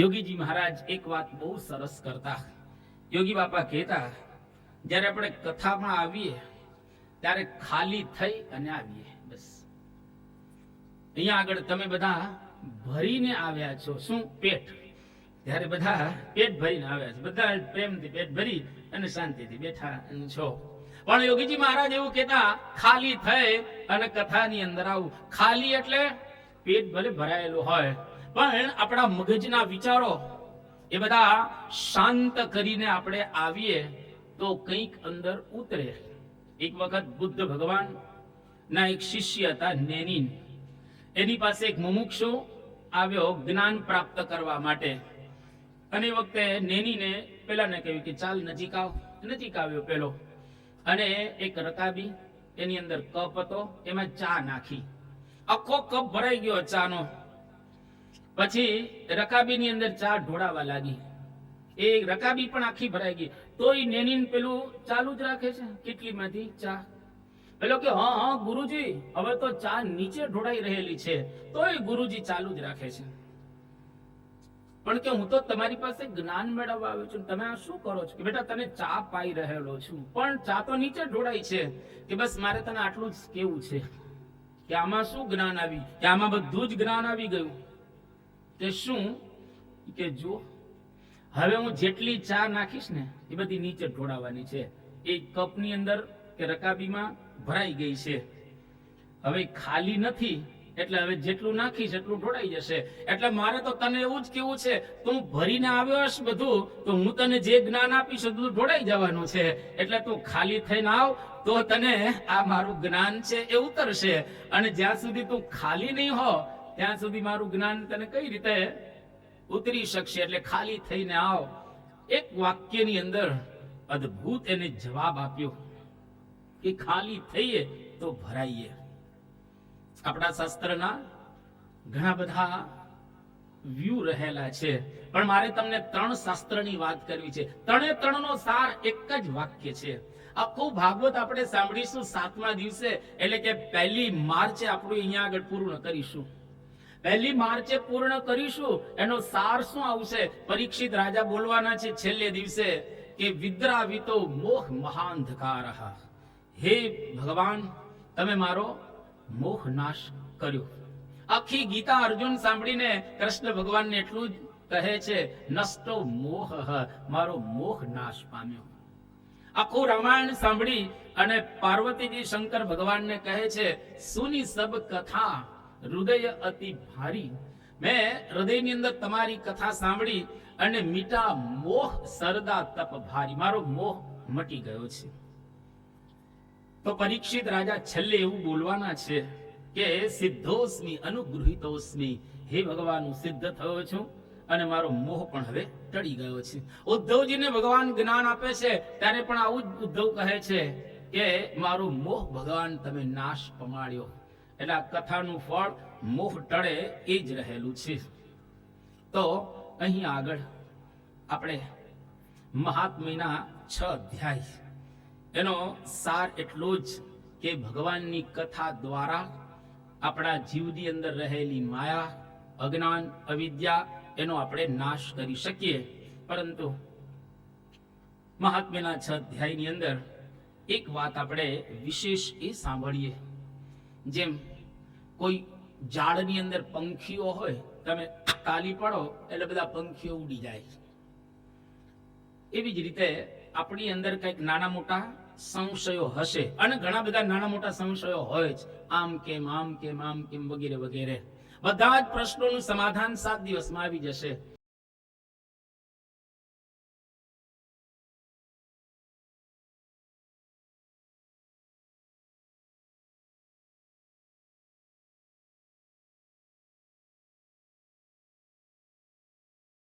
યોગીજી મહારાજ એક વાત બહુ સરસ કરતા. યોગી બાપા કહેતા, જ્યારે આપણે કથામાં આવીએ, ત્યારે ખાલી થઈ અને આવીએ. બસ. અહીંયા આગળ તમે બધા ભરીને આવ્યા છો. શું? પેટ. ત્યારે બધા પેટ ભરીને આવ્યા છે. બધા પ્રેમથી પેટ ભરી અને શાંતિથી બેઠા છો. પણ યોગીજી મહારાજ એવું કહેતા, ખાલી થઈ અને કથાની અંદર આવું. ખાલી એટલે પેટ ભલે ભરાયેલું હોય પણ આપણા મગજના વિચારો એ બધા શાંત કરીને આપણે આવીએ તો કંઈક અંદર ઉતરે. એક વખત બુદ્ધ ભગવાન ના એક શિષ્ય હતા, નેનીન. એની પાસે એક મુમુક્ષુ આવ્યો જ્ઞાન પ્રાપ્ત કરવા માટે. અને એ વખતે નેનીને પેલાને કહ્યું કે, ચાલ નજીક આવ. નજીક આવ્યો પેલો. અને એક રકાબી એની અંદર કપ હતો, એમાં ચા નાખી. આખો કપ ભરાઈ ગયો ચાનો. પછી રકાબીની અંદર ચા ઢોળાવા લાગી. એ રકાબી પણ આખી ભરાઈ ગઈ. તોય નેનીન પેલું ચાલુ જ રાખે છે. કેટલીમાંથી? ચા પેલો કે, હા હા, ગુરુજી, હવે તો ચા નીચે ઢોળાઈ રહેલી છે. તોય ગુરુજી ચાલુ જ રાખે છે. પણ કે, હું તો તમારી પાસે જ્ઞાન મેળવવા આવ્યો છું. તમે આ શું કરો છો? કે, બેટા, તને ચા પાઈ રહેલો છું. પણ ચા તો નીચે ઢોળાઈ છે. કે, બસ, મારે તને આટલું જ કેવું છે. કે, આમાં શું જ્ઞાન આવી કે, આમાં બધું જ જ્ઞાન આવી ગયું. કે શું? કે જો હવે હું જેટલી ચા નાખીશ ને, એ બધી નીચે ઢોળાવાની છે. એ કપની અંદર કે રકાબીમાં ભરાઈ ગઈ છે. હવે ખાલી નથી, એટલે હવે જેટલું નાખીશ એટલું ઢોળાઈ જશે. એટલે મારે તો તને એવું જ કેવું છે, તું ભરીને આવ્યો હશ બધું, તો હું તને જે જ્ઞાન આપીશ બધું ઢોળાઈ જવાનું છે. એટલે તું ખાલી થઈને આવ, તો તને આ મારું જ્ઞાન છે એ ઉતરશે. અને જ્યાં સુધી તું ખાલી નહીં હો ત્યાં સુધી મારું જ્ઞાન તને કઈ રીતે ઉતરી શકશે? એટલે ખાલી થઈને આવ. એક વાક્યની અંદર અદ્ભુત એને જવાબ આપ્યો કે ખાલી થઈએ તો ભરાઈએ. આપણા શાસ્ત્રના ઘણા બધા વ્યૂ રહેલા છે. પણ મારે તમને ત્રણ શાસ્ત્રની વાત કરવી છે. ત્રણે ત્રણનો સાર એક જ વાક્ય છે. આખું ભાગવત આપણે સાંભળીશું સાતમા દિવસે. એટલે કે પહેલી માર્ચે આપણું અહીંયા આગળ પૂર્ણ કરીશું. પહેલી માર્ચે પૂર્ણ કરીશું, એનો સાર શું આવશે? પરીક્ષિત રાજા બોલવાના છે છેલ્લે દિવસે કે વિદ્રાવિતો મોહ મહાંધકાર. હે ભગવાન, તમે મારો મોહ નાશ કર્યો. આખી ગીતા અર્જુન સાંભળીને કૃષ્ણ ભગવાનને એટલું જ કહે છે, નષ્ટો મોહ, મારો મોહ નાશ પામ્યો. આખું રામાયણ સાંભળી અને પાર્વતીજી શંકર ભગવાનને કહે છે, સુની સબ કથા હૃદય અતિ ભારી. મેં હૃદયની અંદર તમારી કથા સાંભળી અને મીઠા મોહ સરદા તપ ભારી. મારો મોહ મટી ગયો છે. તો પરીક્ષિત રાજા છેલ્લે એવું બોલવાના છે કે સિદ્ધોસ્મી અનુગૃહિતોસ્મી. હે ભગવાન, હું સિદ્ધ થયો છું અને મારો મોહ પણ હવે ટળી ગયો છે. ઉદ્ધવજીને ભગવાન જ્ઞાન આપે છે, ત્યારે પણ આવું જ ઉદ્ધવ કહે છે કે, મારો મોહ ભગવાન, તમે નાશ પમાડ્યો. એટલે આ કથાનું ફળ મોહ ટળે એ જ રહેલું છે. તો અહીં આગળ આપણે મહાત્મ્યના છ અધ્યાય. એનો સાર એટલો જ કે ભગવાનની કથા દ્વારા આપણા જીવની અંદર રહેલી માયા, અજ્ઞાન, અવિદ્યા એનો આપણે નાશ કરી શકીએ. પરંતુ મહાત્મ્યના છ અધ્યાયની અંદર એક વાત આપણે વિશેષ એ સાંભળીએ. જેમ કોઈ ઝાડની અંદર પંખીઓ હોય, તમે તાલી પડો, એટલે બધા પંખીઓ ઉડી જાય એવી જ રીતે આપણી અંદર કંઈક નાના મોટા સંશયો હશે, અને ઘણા બધા નાના મોટા સંશયો હોય જ, આમ કેમ આમ કેમ આમ કેમ વગેરે વગેરે. બધા જ પ્રશ્નોનું સમાધાન સાત દિવસમાં આવી જશે.